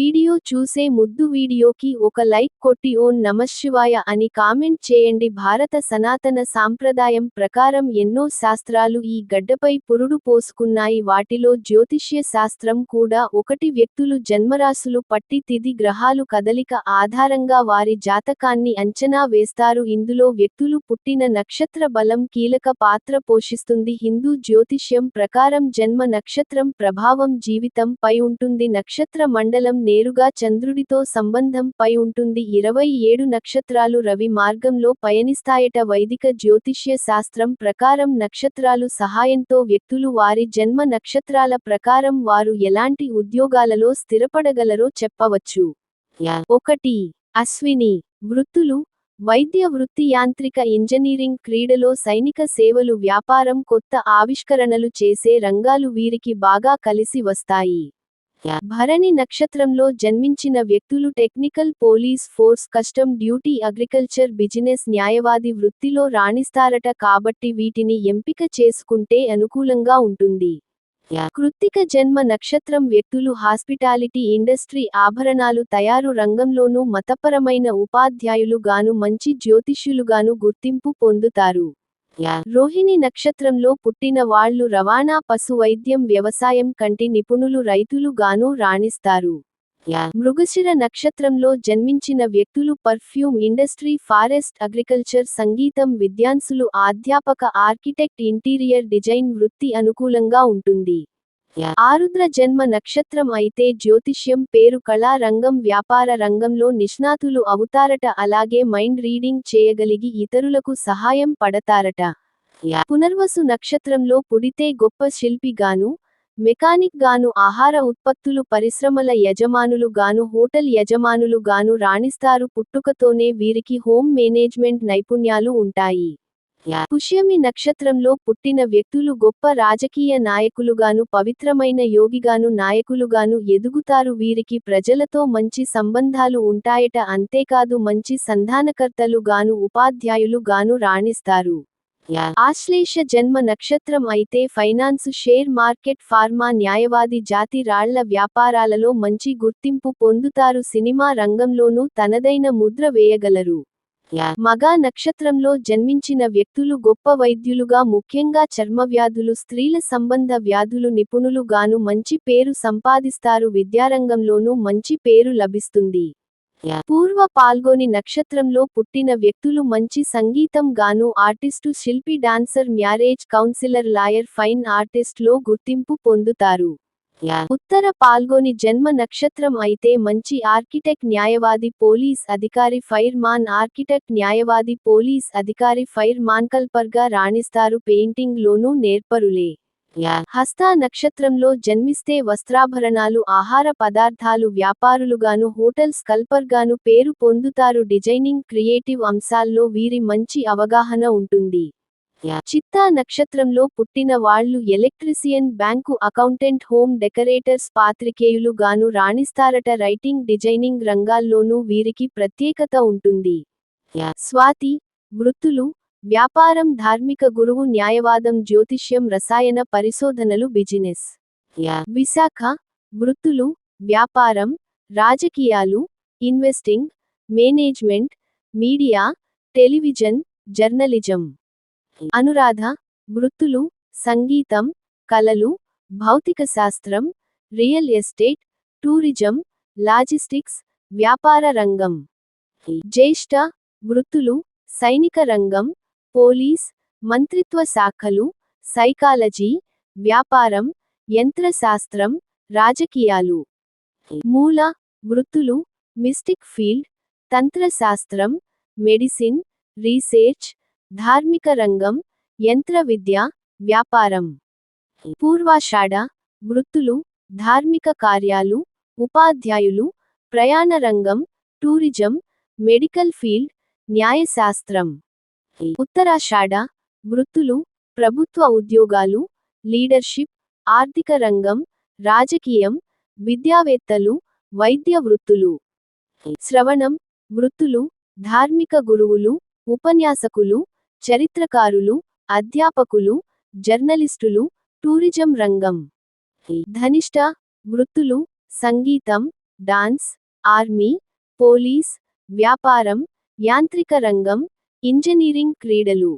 Video video చూసే ముద్దు వీడియోకి ఒక లైక్ కొట్టి ఓం నమశివాయ అని కామెంట్ చేయండి. భారత సనాతన సాంప్రదాయం ప్రకారం ఎన్నో శాస్త్రాలు ఈ గడ్డపై పురుడు పోసుకున్నాయి. వాటిలో జ్యోతిష్య శాస్త్రం కూడా ఒకటి. వ్యక్తులు జన్మరాశులు పట్టి తిది గ్రహాలు కదలిక ఆధారంగా వారి జాతకాన్ని అంచనా వేస్తారు. ఇందులో వ్యక్తులు పుట్టిన నక్షత్ర బలం కీలక పాత్ర పోషిస్తుంది. హిందూ జ్యోతిష్యం ప్రకారం జన్మ నక్షత్రం ప్రభావం జీవితం పై ఉంటుంది. నక్షత్ర మండలం నేరుగా చంద్రుడితో సంబంధం పై ఉంటుంది. ఇరవై ఏడు నక్షత్రాలు రవి మార్గంలో పయనిస్తాయట. వైదిక జ్యోతిష్య శాస్త్రం ప్రకారం నక్షత్రాలు సహాయంతో వ్యక్తులు వారి జన్మ నక్షత్రాల ప్రకారం వారు ఎలాంటి ఉద్యోగాలలో స్థిరపడగలరో చెప్పవచ్చు. ఒకటి. అశ్విని. వృత్తులు. వైద్య వృత్తి యాంత్రిక ఇంజనీరింగ్ క్రీడలో సైనిక సేవలు వ్యాపారం కొత్త ఆవిష్కరణలు చేసే రంగాలు వీరికి బాగా కలిసి వస్తాయి. భరణి నక్షత్రంలో జన్మించిన వ్యక్తులు technical police force custom duty agriculture business న్యాయవాది వృత్తిలో రాణిస్తారట కాబట్టి వీటిని ఎంపిక చేసుకుంటే అనుకూలంగా ఉంటుంది. కృత్తిక జన్మ నక్షత్రం వ్యక్తులు హాస్పిటాలిటీ ఇండస్ట్రీ ఆభరణాలు తయారు రంగంలోనూ మతపరమైన ఉపాధ్యాయులు గాను మంచి జ్యోతిష్యులుగాను గుర్తింపు పొందుతారు. రోహిణి నక్షత్రంలో పుట్టిన వాళ్ళు రవాణా పశు వైద్యం వ్యవసాయం కంటి నిపుణులు రైతులు గాను రాణిస్తారు. మృగశిర నక్షత్రంలో జన్మించిన వ్యక్తులు పర్ఫ్యూమ్ ఇండస్ట్రీ ఫారెస్ట్ అగ్రికల్చర్ సంగీతం విద్యాన్సులు అధ్యాపక ఆర్కిటెక్ట్ ఇంటీరియర్ డిజైన్ వృత్తి అనుకూలంగా ఉంటుంది. ఆరుద్ర జన్మ నక్షత్రం అయితే జ్యోతిష్యం పేరు కళా రంగం వ్యాపార రంగంలో నిష్ణాతులు అవుతారట. అలాగే మైండ్ రీడింగ్ చేయగలిగి ఇతరులకు సహాయం పడతారట. పునర్వసు నక్షత్రంలో పుడితే గొప్ప శిల్పిగాను మెకానిక్ గాను ఆహార ఉత్పత్తులు పరిశ్రమల యజమానులు గాను హోటల్ యజమానులు గాను రాణిస్తారు. పుట్టుకతోనే వీరికి హోమ్ మేనేజ్మెంట్ నైపుణ్యాలు ఉంటాయి. పుష్యమి నక్షత్రంలో పుట్టిన వ్యక్తులు గొప్ప రాజకీయ నాయకులుగాను పవిత్రమైన యోగిగాను నాయకులుగాను ఎదుగుతారు. వీరికి ప్రజలతో మంచి సంబంధాలు ఉంటాయట. అంతేకాదు మంచి సంధానకర్తలు గాను ఉపాధ్యాయులు గాను రాణిస్తారు. ఆశ్లేష జన్మ నక్షత్రం అయితే ఫైనాన్స్ షేర్ మార్కెట్ ఫార్మా న్యాయవాది జాతి రాళ్ళ వ్యాపారాలలో మంచి గుర్తింపు పొందుతారు. సినిమా రంగంలోనూ తనదైన ముద్ర వేయగలరు. మగా నక్షత్రంలో జన్మించిన వ్యక్తులు గొప్ప వైద్యులుగా ముఖ్యంగా చర్మవ్యాధులు స్త్రీల సంబంధ వ్యాధులు నిపుణులు గాను మంచి పేరు సంపాదిస్తారు. విద్యారంగంలోనూ మంచి పేరు లభిస్తుంది. పూర్వ పాల్గొని నక్షత్రంలో పుట్టిన వ్యక్తులు మంచి సంగీతం గాను ఆర్టిస్టు శిల్పి dancer marriage counsellor lawyer fine ఆర్టిస్ట్లో గుర్తింపు పొందుతారు. ఉత్తర పాల్గొని జన్మ నక్షత్రం అయితే మంచి ఆర్కిటెక్ట్ న్యాయవాది పోలీస్ అధికారి ఫైర్ మాన్ ఆర్కిటెక్ట్ న్యాయవాది పోలీస్ అధికారి ఫైర్ మాన్కల్పర్గా రాణిస్తారు పెయింటింగ్ లోనూ నేర్పరులే హస్త నక్షత్రంలో జన్మిస్తే వస్త్రాభరణాలు ఆహార పదార్థాలు వ్యాపారులుగాను హోటల్ స్కల్పర్గాను పేరు పొందుతారు డిజైనింగ్ క్రియేటివ్ అంశాల్లో వీరి మంచి అవగాహన ఉంటుంది. చిత్తా నక్షత్రంలో పుట్టిన వాళ్ళు electrician bank accountant home decorators పాత్రికేయులు గాను రాణిస్తారట. రైటింగ్ డిజైనింగ్ రంగాల్లోనూ వీరికి ప్రత్యేకత ఉంటుంది. స్వాతి వృత్తులు వ్యాపారం ధార్మిక గురువు న్యాయవాదం జ్యోతిష్యం రసాయన పరిశోధనలు బిజినెస్. విశాఖ వృత్తులు వ్యాపారం రాజకీయాలు investing management media television journalism. Anuradha వృత్తులు సంగీతం కళలు భౌతిక శాస్త్రం రియల్ ఎస్టేట్ టూరిజం లాజిస్టిక్స్ వ్యాపార రంగం. జ్యేష్ఠ వృత్తులు సైనిక రంగం పోలీస్ మంత్రిత్వ శాఖలు సైకాలజీ వ్యాపారం యంత్రశాస్త్రం రాజకీయాలు. మూల వృత్తులు మిస్టిక్ ఫీల్డ్ తంత్రశాస్త్రం మెడిసిన్ రీసెర్చ్ ధార్మిక రంగం యంత్ర విద్య వ్యాపారం. పూర్వాషాఢ వృత్తులు ధార్మిక కార్యాలు ఉపాధ్యాయులు ప్రయాణ రంగం టూరిజం మెడికల్ ఫీల్డ్ న్యాయశాస్త్రం. ఉత్తరాషాఢ వృత్తులు ప్రభుత్వ ఉద్యోగాలు లీడర్షిప్ ఆర్థిక రంగం రాజకీయం విద్యావేత్తలు వైద్య వృత్తులు. శ్రవణం వృత్తులు ధార్మిక గురువులు ఉపన్యాసకులు చరిత్రకారులు అధ్యాపకులు జర్నలిస్టులు టూరిజం రంగం ధనిష్ట వృత్తులు సంగీతం డాన్స్ ఆర్మీ పోలీస్ వ్యాపారం యాంత్రిక రంగం ఇంజనీరింగ్ క్రీడలు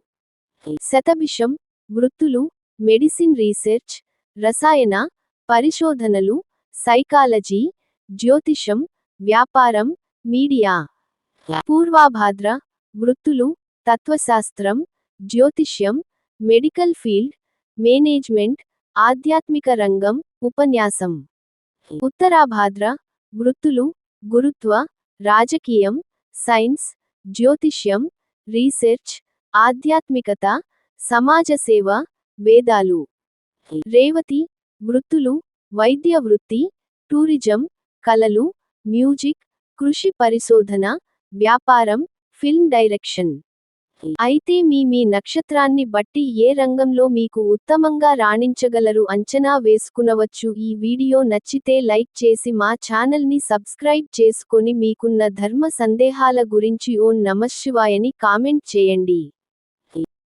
శతభిషం వృత్తులు మెడిసిన్ రీసెర్చ్ రసాయన పరిశోధనలు సైకాలజీ జ్యోతిషం వ్యాపారం మీడియా పూర్వాభాద్ర వృత్తులు తత్వశాస్త్రం జ్యోతిష్యం మెడికల్ ఫీల్డ్ మేనేజ్మెంట్ ఆధ్యాత్మిక రంగం ఉపన్యాసం. ఉత్తరాభాద్ర వృత్తులు గురుత్వ రాజకీయం సైన్స్ జ్యోతిష్యం రీసెర్చ్ ఆధ్యాత్మికత సమాజ సేవ వేదాలు. రేవతి వృత్తులు వైద్య వృత్తి టూరిజం కళలు మ్యూజిక్ కృషి పరిశోధన వ్యాపారం ఫిల్మ్ డైరెక్షన్. అయితే మీ మీ నక్షత్రాన్ని బట్టి ఏ రంగంలో మీకు ఉత్తమంగా రాణించగలరు అంచనా వేసుకునవచ్చు. ఈ వీడియో నచ్చితే లైక్ చేసి మా ఛానల్ని సబ్స్క్రైబ్ చేసుకొని మీకున్న ధర్మ సందేహాల గురించి ఓం నమశివాయని కామెంట్ చేయండి.